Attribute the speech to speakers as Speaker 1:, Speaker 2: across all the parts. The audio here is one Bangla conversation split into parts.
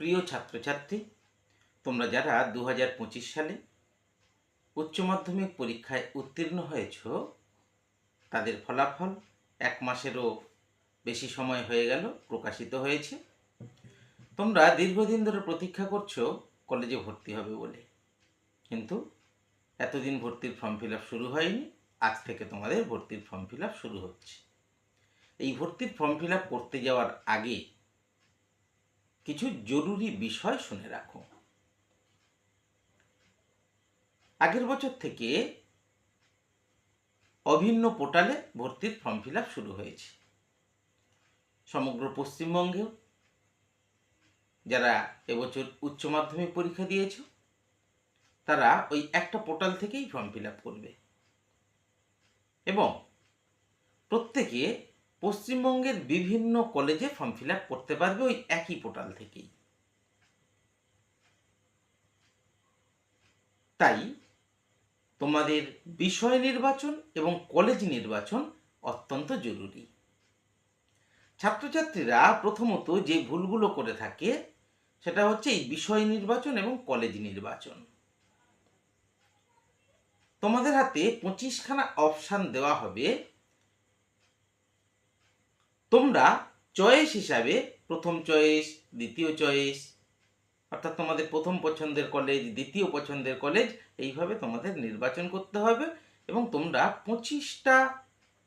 Speaker 1: প্রিয় ছাত্রছাত্রী, তোমরা যারা দু হাজার পঁচিশ সালে উচ্চ মাধ্যমিক পরীক্ষায় উত্তীর্ণ হয়েছ, তাদের ফলাফল এক মাসেরও বেশি সময় হয়ে গেল, প্রকাশিত হয়েছে। তোমরা দীর্ঘদিন ধরে প্রতীক্ষা করছ, কলেজে ভর্তি হবে বলে। কিন্তু এতদিন ভর্তির ফর্ম ফিল শুরু হয়নি, আজ থেকে তোমাদের ভর্তির ফর্ম ফিল শুরু হচ্ছে। এই ভর্তির ফর্ম ফিল করতে যাওয়ার আগে কিছু জরুরি বিষয় শুনে রাখো। আগের বছর থেকে অভিন্ন পোর্টালে ভর্তির ফর্ম ফিল শুরু হয়েছে। সমগ্র পশ্চিমবঙ্গেও যারা এবছর উচ্চ মাধ্যমিক পরীক্ষা দিয়েছ, তারা ওই একটা পোর্টাল থেকেই ফর্ম ফিল করবে। এবং প্রত্যেকে পশ্চিমবঙ্গের বিভিন্ন কলেজে ফর্ম ফিল করতে পারবে ওই একই পোর্টাল থেকেই। তাই তোমাদের বিষয় নির্বাচন এবং কলেজ নির্বাচন অত্যন্ত জরুরি। ছাত্রছাত্রীরা প্রথমত যে ভুলগুলো করে থাকে, সেটা হচ্ছে এই বিষয় নির্বাচন এবং কলেজ নির্বাচন। তোমাদের হাতে পঁচিশখানা অপশান দেওয়া হবে তোমরা চয়েস হিসাবে প্রথম চয়েস দ্বিতীয় চয়েস অর্থাৎ তোমাদের প্রথম পছন্দের কলেজ দ্বিতীয় পছন্দের কলেজ এইভাবে তোমাদের নির্বাচন করতে হবে এবং তোমরা পঁচিশটা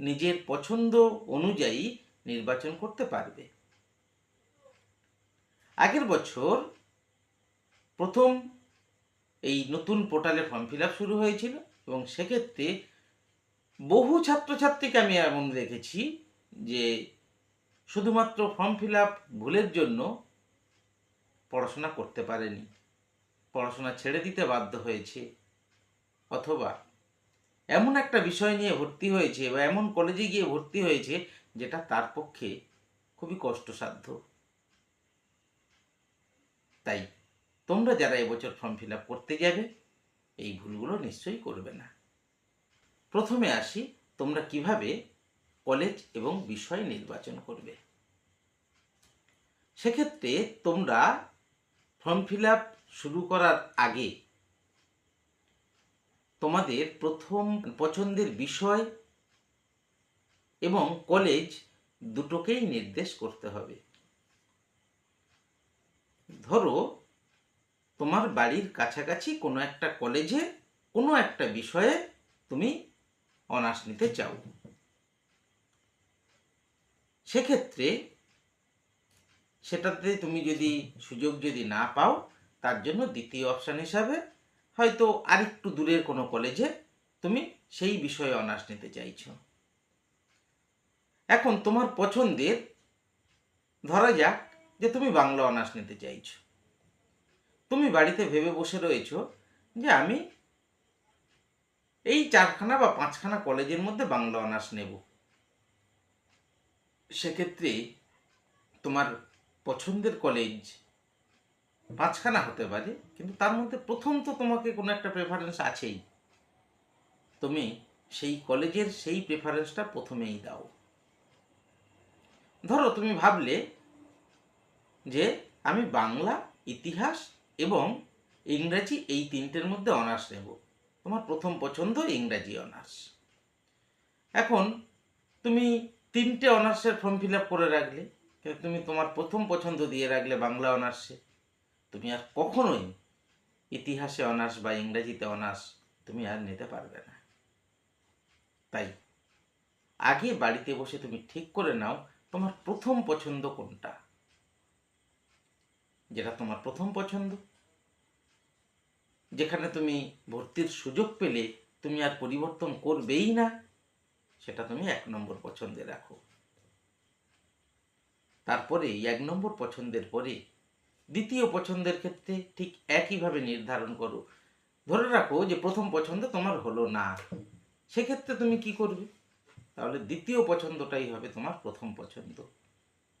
Speaker 1: নিজের পছন্দ অনুযায়ী নির্বাচন করতে পারবে। আগের বছর প্রথম এই নতুন পোর্টালে ফর্ম ফিল শুরু হয়েছিল এবং সেক্ষেত্রে বহু ছাত্রছাত্রীকে আমি এমন দেখেছি যে শুধুমাত্র ফর্ম ফিল ভুলের জন্য পড়াশোনা করতে পারেনি। পড়াশোনা ছেড়ে দিতে বাধ্য হয়েছে। অথবা এমন একটা বিষয় নিয়ে ভর্তি হয়েছে বা এমন কলেজে গিয়ে ভর্তি হয়েছে যেটা তার পক্ষে খুবই কষ্টসাধ্য। তাই তোমরা যারা এবছর ফর্ম ফিল করতে যাবে, এই ভুলগুলো নিশ্চয়ই করবে না। প্রথমে আসি তোমরা কীভাবে কলেজ এবং বিষয় নির্বাচন করবে। সেক্ষেত্রে তোমরা ফর্ম ফিল শুরু করার আগে তোমাদের প্রথম পছন্দের বিষয় এবং কলেজ দুটোকেই নির্দেশ করতে হবে। ধরো, তোমার বাড়ির কাছাকাছি কোনো একটা কলেজে কোনো একটা বিষয়ে তুমি অনার্স নিতে চাও। সেক্ষেত্রে সেটাতে তুমি যদি সুযোগ যদি না পাও, তার জন্য দ্বিতীয় অপশান হিসাবে হয়তো আরেকটু দূরের কোনো কলেজে তুমি সেই বিষয়ে অনার্স নিতে চাইছ। এখন তোমার পছন্দের, ধরা যাক যে তুমি বাংলা অনার্স নিতে চাইছ। তুমি বাড়িতে ভেবে বসে রয়েছো যে আমি এই চারখানা বা পাঁচখানা কলেজের মধ্যে বাংলা অনার্স নেব। সেক্ষেত্রে তোমার পছন্দের কলেজ পাঁচখানা হতে পারে, কিন্তু তার মধ্যে প্রথম তো তোমাকে কোনো একটা প্রেফারেন্স আছেই। তুমি সেই কলেজের সেই প্রেফারেন্সটা প্রথমেই দাও। ধরো তুমি ভাবলে যে আমি বাংলা, ইতিহাস এবং ইংরাজি এই তিনটের মধ্যে অনার্স নেব। তোমার প্রথম পছন্দ ইংরাজি অনার্স এখন তুমি তিনটে অনার্সের ফর্ম ফিল আপ করে রাখলে কিন্তু তুমি তোমার প্রথম পছন্দ দিয়ে রাখলে বাংলা অনার্সে, তুমি আর কখনোই ইতিহাসে অনার্স বা ইংরেজিতে অনার্স তুমি আর নিতে পারবে না। তাই আগে বাড়িতে বসে তুমি ঠিক করে নাও তোমার প্রথম পছন্দ কোনটা। যেটা তোমার প্রথম পছন্দ। যেখানে তুমি ভর্তির সুযোগ পেলে তুমি আর পরিবর্তন করবেই না। সেটা তুমি এক নম্বর পছন্দে রাখো। তারপরে এক নম্বর পছন্দের পরে দ্বিতীয় পছন্দের ক্ষেত্রে ঠিক একইভাবে নির্ধারণ করো। ধরে রাখো যে প্রথম পছন্দ তোমার হলো না। সেক্ষেত্রে তুমি কি করবে? তাহলে দ্বিতীয় পছন্দটাই হবে তোমার প্রথম পছন্দ।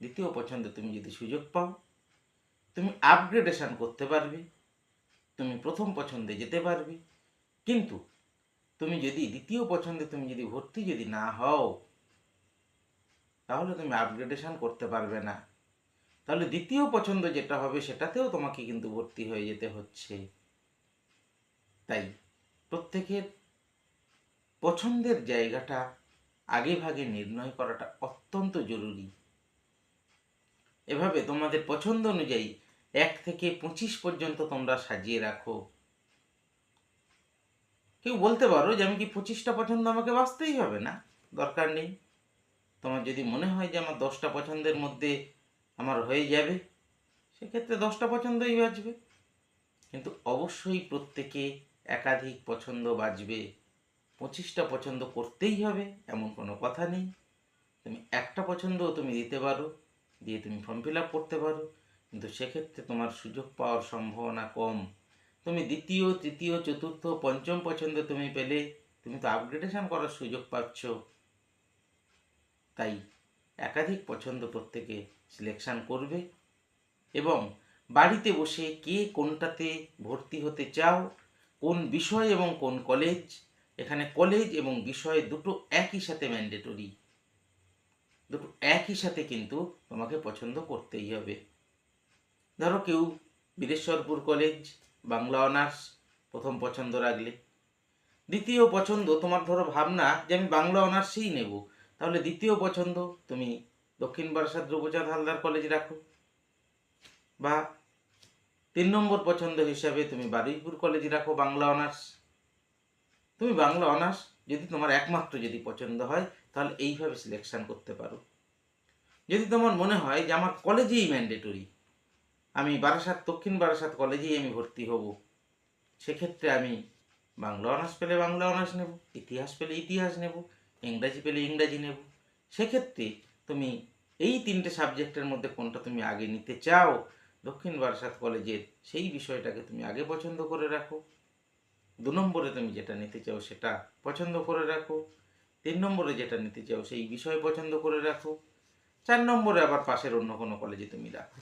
Speaker 1: দ্বিতীয় পছন্দ তুমি যদি সুযোগ পাও, তুমি আপগ্রেডেশন করতে পারবে, তুমি প্রথম পছন্দে যেতে পারবে। কিন্তু তুমি যদি, দ্বিতীয় পছন্দে তুমি যদি ভর্তি যদি না হও, তাহলে তুমি আপগ্রেডেশন করতে পারবে না। তাহলে দ্বিতীয় পছন্দ যেটা হবে, সেটাতেও তোমাকে কিন্তু ভর্তি হয়ে যেতে হচ্ছে। তাই প্রত্যেকের পছন্দের জায়গাটা আগে ভাগে নির্ণয় করাটা অত্যন্ত জরুরি। এভাবে তোমাদের পছন্দ অনুযায়ী এক থেকে পঁচিশ পর্যন্ত তোমরা সাজিয়ে রাখো। কেউ বলতে পারো যে আমি কি পঁচিশটা পছন্দ আমাকে বাঁচতেই হবে? না, দরকার নেই। তোমার যদি মনে হয় যে আমার দশটা পছন্দের মধ্যে আমার হয়ে যাবে, সেক্ষেত্রে দশটা পছন্দই বাঁচবে। কিন্তু অবশ্যই প্রত্যেকে একাধিক পছন্দ বাঁচবে। পঁচিশটা পছন্দ করতেই হবে, এমন কোনো কথা নেই। তুমি একটা পছন্দও তুমি দিতে পারো, দিয়ে তুমি ফর্ম ফিল আপ করতে পারো। কিন্তু সেক্ষেত্রে তোমার সুযোগ পাওয়ার সম্ভাবনা কম। তুমি দ্বিতীয়, তৃতীয়, চতুর্থ, পঞ্চম পছন্দ তুমি পেলে, তুমি তো আপগ্রেডেশন করার সুযোগ পাচ্ছ। তাই একাধিক পছন্দ প্রত্যেকে সিলেকশন করবে এবং বাড়িতে বসে কে কোনটাতে ভর্তি হতে চাও, কোন বিষয় এবং কোন কলেজ এখানে কলেজ এবং বিষয় দুটো একই সাথে ম্যান্ডেটরি দুটো একই সাথে কিন্তু তোমাকে পছন্দ করতেই হবে। ধরো কেউ বীরেশ্বরপুর কলেজ বাংলা অনার্স, প্রথম পছন্দ রাখলে। দ্বিতীয় পছন্দ, তোমার ধরো ভাবনা যে আমি বাংলা অনার্সই নেব। তাহলে দ্বিতীয় পছন্দ, তুমি দক্ষিণ বারাসাত ধ্রুবচাঁদ হালদার কলেজ রাখো। বা তিন নম্বর পছন্দ হিসাবে তুমি বারুইপুর কলেজ রাখো বাংলা অনার্স। তুমি বাংলা অনার্স যদি তোমার একমাত্র যদি পছন্দ হয়, তাহলে এইভাবে সিলেকশন করতে পারো। যদি তোমার মনে হয় যে আমার কলেজেই ম্যান্ডেটরি আমি বারাসাত, দক্ষিণ বারাসাত কলেজেই আমি ভর্তি হব। সেক্ষেত্রে আমি বাংলা অনার্স পেলে বাংলা অনার্স নেব, ইতিহাস পেলে ইতিহাস নেব, ইংরাজি পেলে ইংরাজি নেব। সেক্ষেত্রে তুমি এই তিনটে সাবজেক্টের মধ্যে কোনটা তুমি আগে নিতে চাও, দক্ষিণ বারাসাত কলেজের সেই বিষয়টাকে তুমি আগে পছন্দ করে রাখো। দু নম্বরে তুমি যেটা নিতে চাও সেটা পছন্দ করে রাখো। তিন নম্বরে যেটা নিতে চাও সেই বিষয় পছন্দ করে রাখো। চার নম্বরে আবার পাশের অন্য কোনো কলেজে তুমি রাখো।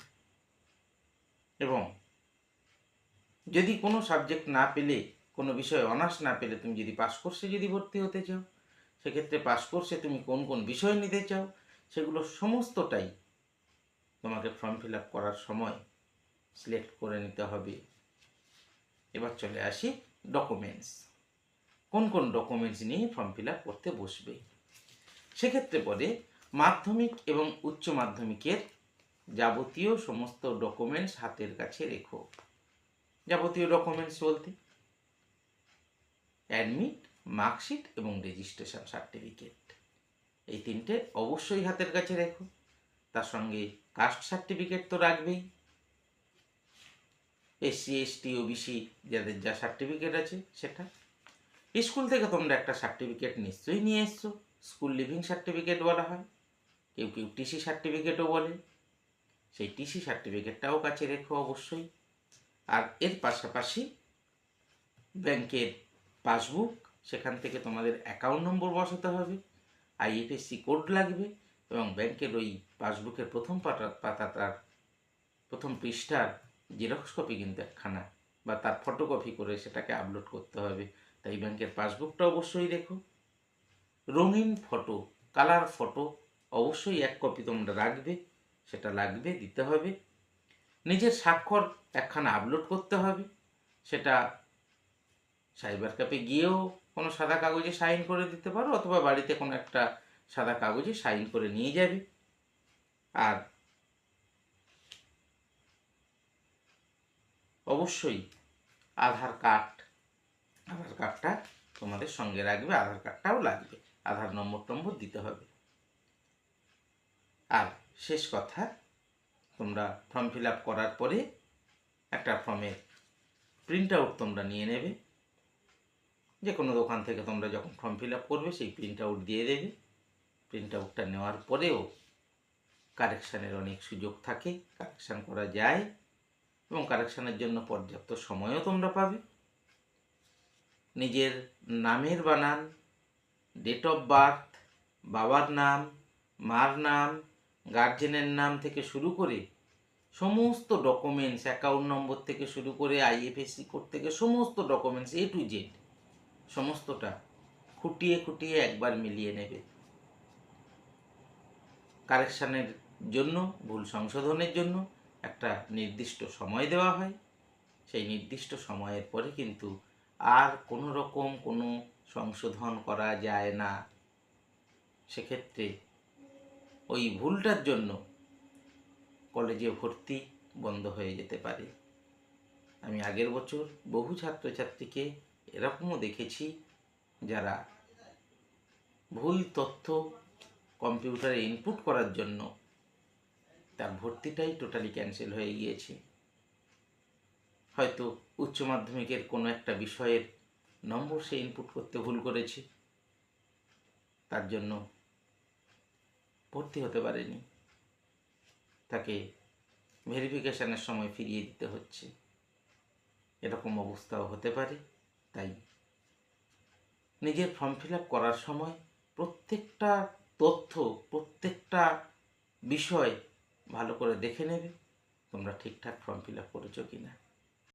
Speaker 1: এবং যদি কোনো সাবজেক্ট না পেলে, কোনো বিষয়ে অনার্স না পেলে তুমি যদি পাস কোর্সে যদি ভর্তি হতে চাও, সেক্ষেত্রে পাস কোর্সে তুমি কোন কোন বিষয় নিতে চাও, সেগুলো সমস্তটাই তোমাকে ফর্ম ফিল আপ করার সময় সিলেক্ট করে নিতে হবে। এবার চলে আসি ডকুমেন্টস কোন কোন ডকুমেন্টস নিয়ে ফর্ম ফিল আপ করতে বসবে? সেক্ষেত্রে পরে মাধ্যমিক এবং উচ্চ মাধ্যমিকের যাবতীয় সমস্ত ডকুমেন্টস হাতের কাছে রেখো। যাবতীয় ডকুমেন্টস বলতে? অ্যাডমিট মার্কশিট এবং রেজিস্ট্রেশন সার্টিফিকেট এই তিনটে অবশ্যই হাতের কাছে রেখো। তার সঙ্গে কাস্ট সার্টিফিকেট তো রাখবেই। এসসি এসটি ওবিসি যাদের যা সার্টিফিকেট আছে সেটা। স্কুল থেকে তোমরা একটা সার্টিফিকেট নিশ্চয়ই নিয়ে এসছো। স্কুল লিভিং সার্টিফিকেট বলা হয়। কেউ কেউ টিসি সার্টিফিকেটও বলে। সেই টিসি সার্টিফিকেটটাও কাছে রেখো অবশ্যই। আর এর পাশাপাশি ব্যাংকের পাসবুক, সেখান থেকে তোমাদের অ্যাকাউন্ট নম্বর বসাতে হবে আইএফএসসি কোড লাগবে এবং ব্যাংকের ওই পাসবুকের প্রথম পাতা, পাতাটার প্রথম পৃষ্ঠার জেরক্স কপি কিন্তু একখানা বা তার ফটোকপি করে সেটাকে আপলোড করতে হবে। তাই ব্যাংকের পাসবুকটা অবশ্যই রেখো। রঙিন ফটো কালার ফটো অবশ্যই এক কপি তোমরা রাখবে। সেটা লাগবে, দিতে হবে। নিজের স্বাক্ষর একখানা আপলোড করতে হবে। সেটা সাইবার ক্যাফে গিয়েও কোনো সাদা কাগজে সাইন করে দিতে পারো, অথবা বাড়িতে কোনো একটা সাদা কাগজে সাইন করে নিয়ে যাবে। আর অবশ্যই আধার কার্ড, আধার কার্ডটা তোমাদের সঙ্গে রাখবে, আধার কার্ডটাও লাগবে। আধার নম্বর টম্বর দিতে হবে। আর শেষ কথা। তোমরা ফর্ম ফিল আপ করার পরে একটা ফর্মের প্রিন্ট আউট তোমরা নিয়ে নেবে। যে কোনো দোকান থেকে তোমরা যখন ফর্ম ফিল আপ করবে, সেই প্রিন্ট আউট দিয়ে দেবে। প্রিন্ট আউটটা নেওয়ার পরেও কারেকশানের অনেক সুযোগ থাকে। কারেকশান করা যায় এবং কারেকশানের জন্য পর্যাপ্ত সময়ও তোমরা পাবে। নিজের নামের বানান ডেট অফ বার্থ বাবার নাম, মার নাম গার্জেনের নাম থেকে শুরু করে সমস্ত ডকুমেন্টস অ্যাকাউন্ট নম্বর থেকে শুরু করে আইএফএসসি কোড থেকে সমস্ত ডকুমেন্টস এ টু জেড সমস্তটা খুঁটিয়ে খুঁটিয়ে একবার মিলিয়ে নেবে। কারেকশানের জন্য, ভুল সংশোধনের জন্য একটা নির্দিষ্ট সময় দেওয়া হয়। সেই নির্দিষ্ট সময়ের পরে কিন্তু আর কোনো রকম কোনো সংশোধন করা যায় না। সেক্ষেত্রে ওই ভুলটার জন্য কলেজে ভর্তি বন্ধ হয়ে যেতে পারে। আমি আগের বছর বহু ছাত্রছাত্রীকে এরকমও দেখেছি যারা ভুল তথ্য কম্পিউটারে ইনপুট করার জন্য তার ভর্তিটাই টোটালি ক্যান্সেল হয়ে গিয়েছে। হয়তো উচ্চ মাধ্যমিকের কোনো একটা বিষয়ের নম্বর সে ইনপুট করতে ভুল করেছে। তার জন্য ভর্তি হতে পারেনি। তাকে ভেরিফিকেশানের সময় ফিরিয়ে দিতে হচ্ছে। এরকম অবস্থাও হতে পারে, তাই নিজের ফর্ম ফিল করার সময় প্রত্যেকটা তথ্য, প্রত্যেকটা বিষয় ভালো করে দেখে নেবে, তোমরা ঠিকঠাক ফর্ম ফিল আপ করেছ কি না